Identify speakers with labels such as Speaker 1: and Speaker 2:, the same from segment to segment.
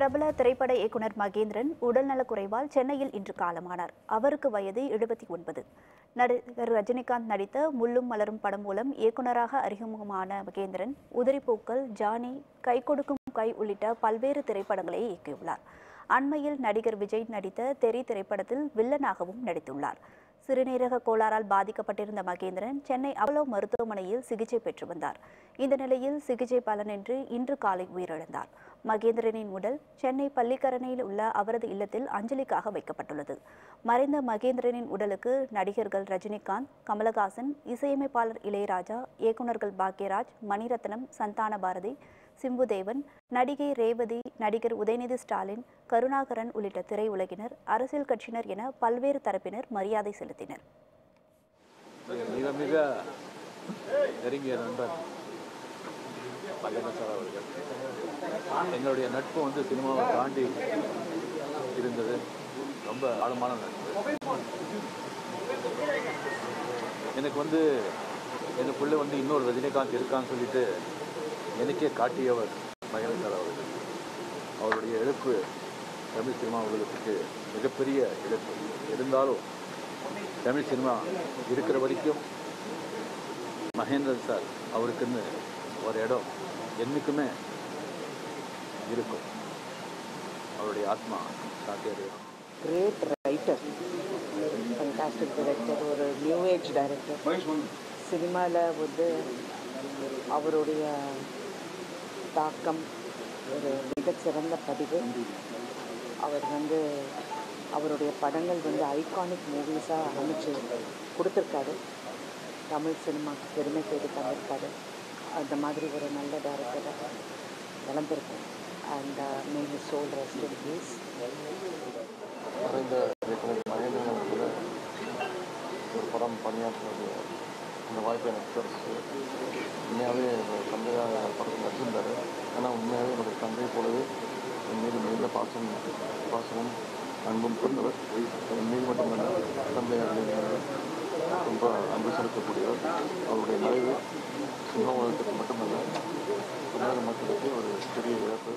Speaker 1: பிரபல திரைப்பட இயக்குனர் மகேந்திரன் உடல்நலக்குறைவால் சென்னையில் இன்று காலமானார். அவருக்கு வயது எழுபத்தி ஒன்பது. நடிகர் ரஜினிகாந்த் நடித்த முள்ளும் மலரும் படம் மூலம் இயக்குனராக அறிமுகமான மகேந்திரன் உதிரிப்பூக்கள் ஜானி கை கொடுக்கும் கை உள்ளிட்ட பல்வேறு திரைப்படங்களை இயக்கியுள்ளார். அண்மையில் நடிகர் விஜய் நடித்த தெரி திரைப்படத்தில் வில்லனாகவும் நடித்துள்ளார். சிறுநீரக கோளாறால் பாதிக்கப்பட்டிருந்த மகேந்திரன் சென்னை அப்போலோ மருத்துவமனையில் சிகிச்சை பெற்று வந்தார். இந்த நிலையில் சிகிச்சை பலனின்றி இன்று காலை உயிரிழந்தார். மகேந்திரனின் உடல் சென்னை பள்ளிக்கரணையில் உள்ள அவரது இல்லத்தில் அஞ்சலிக்காக வைக்கப்பட்டுள்ளது. மறைந்த மகேந்திரனின் உடலுக்கு நடிகர்கள் ரஜினிகாந்த் கமலஹாசன் இசையமைப்பாளர் இளையராஜா இயக்குநர்கள் பாக்யராஜ் மணிரத்னம் சந்தான பாரதி சிம்புதேவன் நடிகை ரேவதி நடிகர் உதயநிதி ஸ்டாலின் கருணாகரன் உள்ளிட்ட திரையுலகினர் அரசியல் கட்சியினர் என பல்வேறு தரப்பினர் மரியாதை செலுத்தினர்.
Speaker 2: மிக மிக நெருங்கிய நண்பர். அவர்கள் எங்களுடைய நட்பு வந்து சினிமாவை தாண்டி இருந்தது. ரொம்ப ஆழமான நட்பு. எனக்கு வந்து எங்கள் பிள்ளை வந்து இன்னொரு ரஜினிகாந்த் இருக்கான்னு சொல்லிட்டு எனக்கே காட்டியவர் மகேந்திர சார் அவர்கள். அவருடைய இழப்பு தமிழ் சினிமா உலகத்துக்கு மிகப்பெரிய இழப்பு. இருந்தாலும் தமிழ் சினிமா இருக்கிற வரைக்கும் மகேந்திரன் சார் அவருக்குன்னு ஒரு இடம் என்றைக்குமே இருக்கும். அவருடைய ஆத்மா அடையும்
Speaker 3: கிரேட் ரைட்டர் ஃபண்டாஸ்டிக் டைரக்டர் ஒரு நியூ ஏஜ் டைரக்டர் சினிமாவில் வந்து அவருடைய தாக்கம் ஒரு மிகச்சிறந்த பதிவு. அவர் வந்து அவருடைய படங்கள் வந்து ஐகானிக் மூவிஸாக அமைச்சு கொடுத்துருக்காரு. தமிழ் சினிமாக்கு பெருமை தேடி தந்திருக்காரு. அந்த மாதிரி ஒரு நல்ல டைரக்டரை வளர்ந்துருக்கோம் and may he soul rest in peace
Speaker 4: மறைந்த இயக்குனர் மகேந்திரன் கூட ஒரு படம் பணியாற்றுறது அந்த வாய்ப்பு எனக்கு கிடைச்சிச்சு உண்மையாகவே என்னோட தந்தையாக படத்தில் நடிச்சிருந்தார். ஆனால் உண்மையாகவே என்னுடைய தந்தை போலவே என் மீது மிகுந்த பாசம் பாசமும் அன்பும் கொண்டவர். என் மீது மட்டுமல்ல தந்தையாக ரொம்ப அன்பு செலுத்தக்கூடியவர். அவருடைய மறைவு சினிமா உலகத்துக்கு மட்டுமல்ல தமிழக மக்களுக்கு ஒரு பெரிய இழப்பு.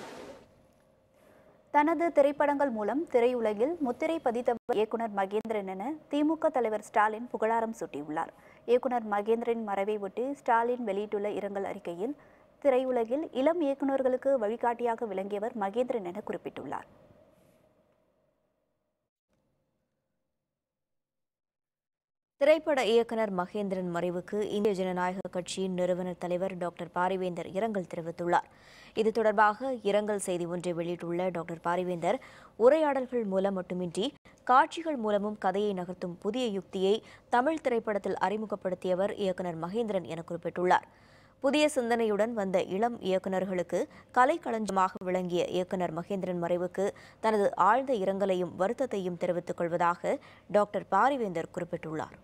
Speaker 1: தனது திரைப்படங்கள் மூலம் திரையுலகில் முத்திரை பதித்தவர் இயக்குனர் மகேந்திரன் என திமுக தலைவர் ஸ்டாலின் புகழாரம் சூட்டியுள்ளார். இயக்குனர் மகேந்திரன் மறைவை ஒட்டி ஸ்டாலின் வெளியிட்டுள்ள இரங்கல் அறிக்கையில் திரையுலகில் இளம் இயக்குநர்களுக்கு வழிகாட்டியாக விளங்கியவர் மகேந்திரன் என குறிப்பிட்டுள்ளார்.
Speaker 5: திரைப்பட இயக்குனர் மகேந்திரன் மறைவுக்கு இந்திய ஜனநாயக கட்சியின் நிறுவனர் தலைவர் டாக்டர் பாரிவேந்தர் இரங்கல் தெரிவித்துள்ளார். இது தொடர்பாக இரங்கல் செய்தி ஒன்றை வெளியிட்டுள்ள டாக்டர் பாரிவேந்தர் உரையாடல்கள் மூலம் மட்டுமின்றி காட்சிகள் மூலமும் கதையை நகர்த்தும் புதிய யுக்தியை தமிழ் திரைப்படத்தில் அறிமுகப்படுத்தியவர் இயக்குனர் மகேந்திரன் என குறிப்பிட்டுள்ளார். புதிய சிந்தனையுடன் வந்த இளம் இயக்குநர்களுக்கு கலைக்களஞ்சமாக விளங்கிய இயக்குனர் மகேந்திரன் மறைவுக்கு தனது ஆழ்ந்த இரங்கலையும் வருத்தத்தையும் தெரிவித்துக் கொள்வதாக டாக்டர் பாரிவேந்தர் குறிப்பிட்டுள்ளார்.